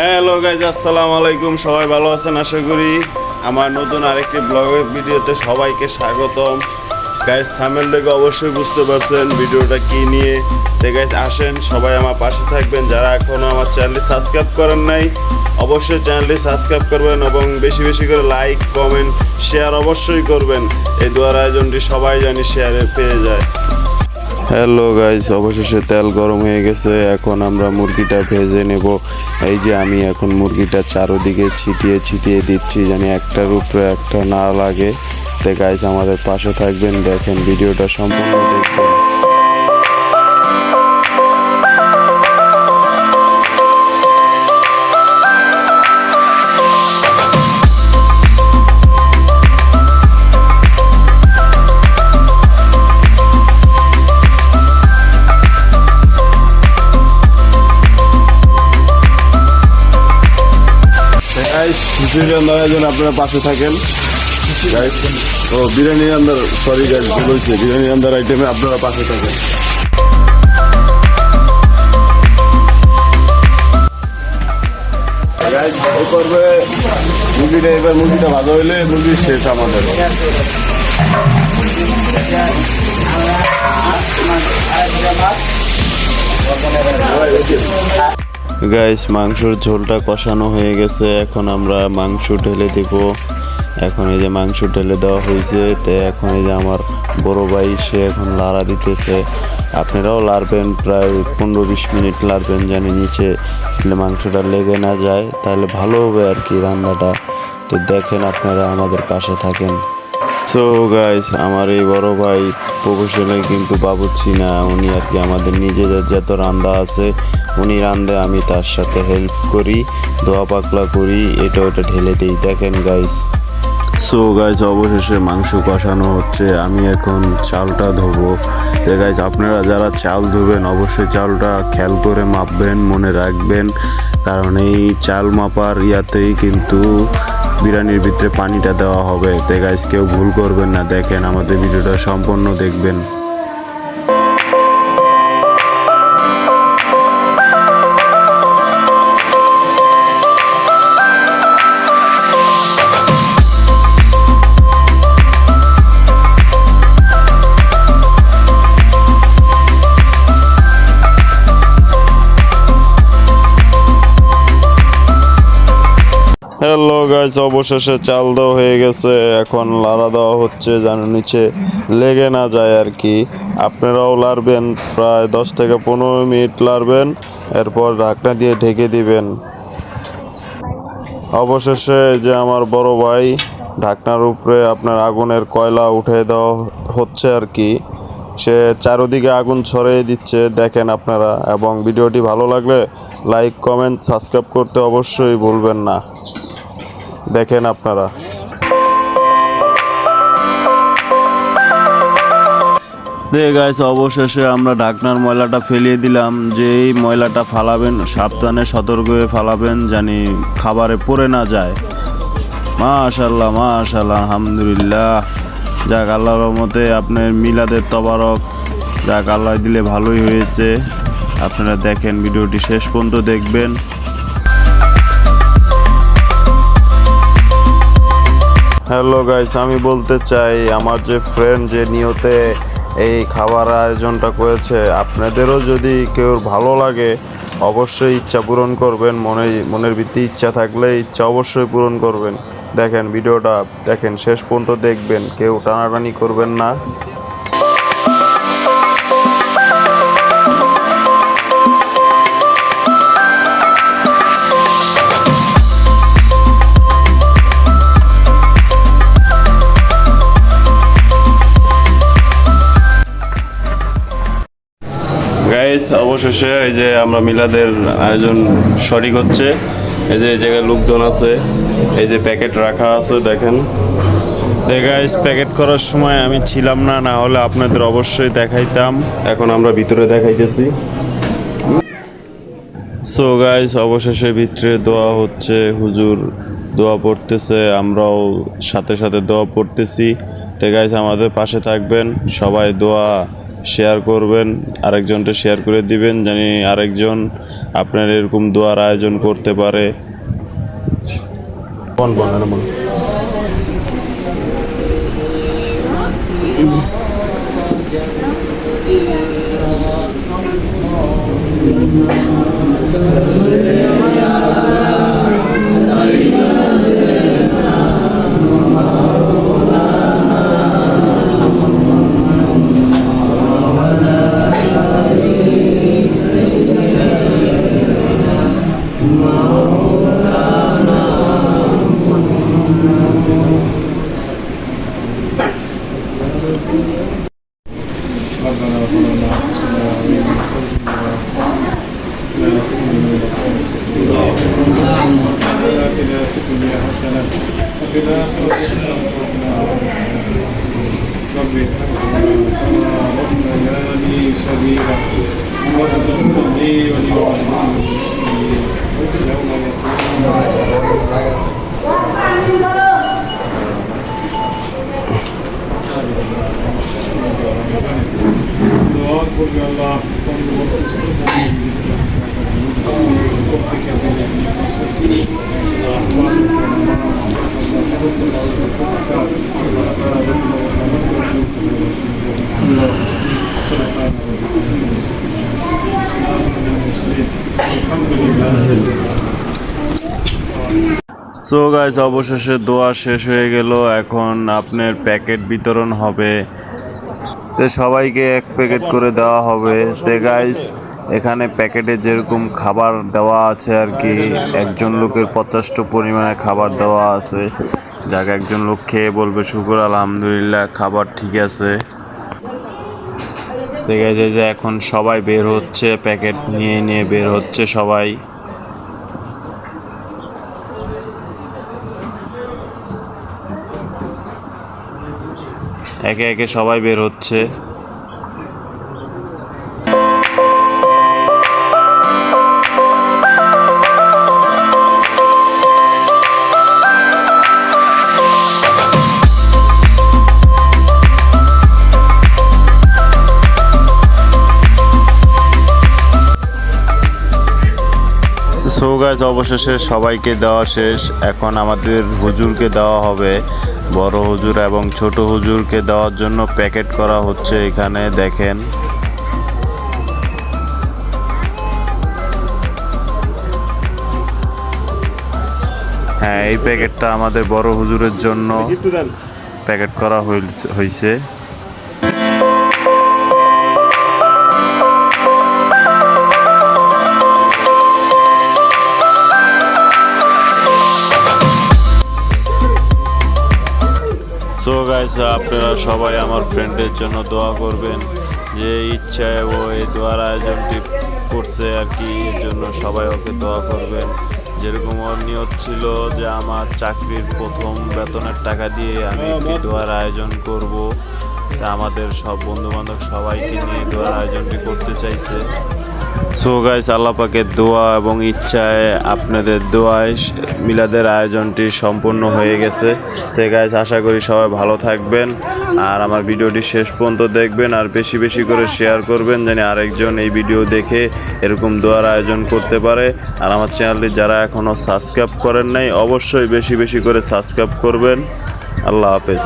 Hello guys আসসালামু আলাইকুম। সবাই ভালো আছেন? আশা করি আমার নতুন আরেকটি ব্লগের ভিডিওতে সবাইকে স্বাগতম। গাইজ থামেল দেখে অবশ্যই বুঝতে পারছেন ভিডিওটা কি নিয়ে। তো গাইজ আসেন, সবাই আমার পাশে থাকবেন। যারা এখনও আমার চ্যানেলটি সাবস্ক্রাইব করেন নাই, অবশ্যই চ্যানেলটি সাবস্ক্রাইব করবেন এবং বেশি বেশি করে লাইক কমেন্ট শেয়ার অবশ্যই করবেন। এই দোয়ার আয়োজনটি সবাই জানি শেয়ারে পেয়ে যায়। হ্যালো গাইস অবশেষে তেল গরম হয়ে গেছে। এখন আমরা মুরগিটা ভেজে নেব। এই যে আমি এখন মুরগিটা চারোদিকে ছিটিয়ে ছিটিয়ে দিচ্ছি জানি একটার উপরে একটা না লাগে। তো গাইস আমাদের পাশে থাকবেন। দেখেন, ভিডিওটা সম্পূর্ণ দেখবেন। রান্নার জন্য আপনারা পাশে থাকেন। ও বিরিয়ানি রান্নার সরি গাইস বলছি বিরিয়ানি রান্নার আইটেমে আপনারা পাশে থাকেন। এই করবে মুরগিটা এবার মুরগিটা ভালো হইলে মুরগি শেষ আমাদের। গাইস মাংসর ঝোলটা কষানো হয়ে গেছে। এখন আমরা মাংস ঢেলে দেব। এখন এই যে মাংস ঢেলে দেওয়া হয়েছে, তো এখন এই যে আমার বড় ভাই, সে এখন লাড়া দিতেছে। আপনারাও লাড়বেন, প্রায় পনেরো বিশ মিনিট লাড়বেন জানি নিচে মাংসটা লেগে না যায়, তাহলে ভালো হবে আর কি রান্নাটা। তো দেখেন আপনারা আমাদের পাশে থাকেন। সো গাইস আমার এই বড় ভাই প্রফেশনে কিন্তু বাবুচ্ছি না। উনি আর কি আমাদের নিজেদের যত রান্দা আছে, উনি রান্দে আমি তার সাথে হেল্প করি, দোয়া পাকলা করি, এটা ওটা ঢেলে দিই। দেখেন গাইস সো গাইজ অবশেষে মাংস কষানো হচ্ছে। আমি এখন চালটা ধোবো। তো গাইজ আপনারা যারা চাল ধোবেন, অবশ্যই চালটা খেয়াল করে মাপবেন, মনে রাখবেন। কারণ এই চাল মাপার ইয়াতেই কিন্তু বিরিয়ানির ভিতরে পানিটা দেওয়া হবে। তো গাইজ কেউ ভুল করবেন না। দেখেন আমাদের ভিডিওটা সম্পূর্ণ দেখবেন। হ্যালো গাইস অবশেষে চাল দেওয়া হয়ে গেছে। এখন লাড়া দেওয়া হচ্ছে, যেন নিচে লেগে না যায় আর কি। আপনারাও লাড়বেন, প্রায় দশ থেকে পনেরো মিনিট লাড়বেন, এরপর ঢাকনা দিয়ে ঢেকে দিবেন। অবশেষে যে আমার বড় ভাই, ঢাকনার উপরে আপনার আগুনের কয়লা উঠে দেওয়া হচ্ছে আর কি। সে চারোদিকে আগুন ছড়িয়ে দিচ্ছে, দেখেন আপনারা। এবং ভিডিওটি ভালো লাগলে লাইক, কমেন্ট, সাবস্ক্রাইব করতে অবশ্যই ভুলবেন না। দেখেন আপনারা। দে গাইস অবশেষে আমরা ঢাকনার ময়লাটা ফেলিয়ে দিলাম। যে এই ময়লাটা ফালাবেন, সাবধানে সতর্ক হয়ে ফালাবেন, জানি খাবারে পড়ে না যায়। মাশাল্লাহ মাশাল্লাহ আলহামদুলিল্লাহ। যাক আল্লাহর রহমতে আপনার মিলাদের তবারক। যাক, আল্লাহ দিলে ভালোই হয়েছে। আপনারা দেখেন, ভিডিওটি শেষ পর্যন্ত দেখবেন। হ্যালো গাইস আমি বলতে চাই, আমার যে ফ্রেন্ড যে নিয়তে এই খাবার আয়োজনটা করেছে, আপনাদেরও যদি কেউ ভালো লাগে, অবশ্যই ইচ্ছা পূরণ করবেন। মনে, মনের ভিত্তি ইচ্ছা থাকলে ইচ্ছা অবশ্যই পূরণ করবেন। দেখেন, ভিডিওটা দেখেন, শেষ পর্যন্ত দেখবেন, কেউ টানাটানি করবেন না। গাইস অবশেষে এই যে আমরা মিলাদের আয়োজন সঠিক হচ্ছে। এই যে এই জায়গায় লোকজন আছে। এই যে প্যাকেট রাখা আছে দেখেন। গাইস প্যাকেট করার সময় আমি ছিলাম না না হলে আপনাদের অবশ্যই দেখাইতাম। এখন আমরা ভিতরে দেখাইতেছি। সো গাইস অবশেষে ভিতরে দোয়া হচ্ছে হুজুর দোয়া পড়তেছে আমরাও সাথে সাথে দোয়া পড়তেছি। তো গাইস আমাদের পাশে থাকবেন। সবাই দোয়া শেয়ার করবেন আরেকজনটা শেয়ার করে দিবেন, জানি আরেকজন আপনার এরকম দোয়ার আয়োজন করতে পারে। কোন وفي الاخره حسنه وقنا عذاب النار رب ارحمنا كما ربنا لي صغيرا واغفر لي ولوالدي يوم دعاء قل الله قل So guys অবশেষে দোয়া শেষ হয়ে গেল। এখন আপনার প্যাকেট বিতরণ হবে। তো সবাইকে এক প্যাকেট করে দেওয়া হবে। তে গাইস এখানে প্যাকেটে যেরকম খাবার দেওয়া আছে আর কি, একজন লোকের যথেষ্ট পরিমাণে খাবার দেওয়া আছে। যাকে, একজন লোক খেয়ে বলবে, শুকুর, আলহামদুলিল্লাহ, খাবার ঠিক আছে। ঠিক আছে যে, এখন সবাই বের হচ্ছে, প্যাকেট নিয়ে নিয়ে বের হচ্ছে সবাই। একে একে সবাই বের হচ্ছে। সো গাছ অবশেষে সবাইকে দেওয়া শেষ। এখন আমাদের হুজুরকে দেওয়া হবে। বড় হুজুর এবং ছোট হুজুরকে দেওয়ার জন্য প্যাকেট করা হচ্ছে এখানে দেখেন। হ্যাঁ এই প্যাকেটটা আমাদের বড় হুজুরের জন্য প্যাকেট করা হইল- গাইস আপনারা সবাই আমার ফ্রেন্ডের জন্য দোয়া করবেন। যে ইচ্ছায় ও এই দোয়ার আয়োজনটি করছে আর কি, এর জন্য সবাই ওকে দোয়া করবেন। যেরকম ওর নিয়ত ছিল যে আমার চাকরির প্রথম বেতনের টাকা দিয়ে আমি একটি দোয়ার আয়োজন করব। তা আমাদের সব বন্ধু বান্ধব সবাইকে নিয়ে দোয়ার আয়োজনটি করতে চাইছে। সো গাইস, আল্লাহ পাকের দোয়া এবং ইচ্ছায় আপনাদের দোয়ায় মিলাদের আয়োজনটি সম্পূর্ণ হয়ে গেছে। তো গাইস, আশা করি সবাই ভালো থাকবেন আর আমার ভিডিওটি শেষ পর্যন্ত দেখবেন আর বেশি বেশি করে শেয়ার করবেন যেন আরেকজন এই ভিডিও দেখে এরকম দোয়ার আয়োজন করতে পারে। আর আমার চ্যানেলটি যারা এখনও সাবস্ক্রাইব করেন নাই, অবশ্যই বেশি বেশি করে সাবস্ক্রাইব করবেন। আল্লাহ হাফেজ।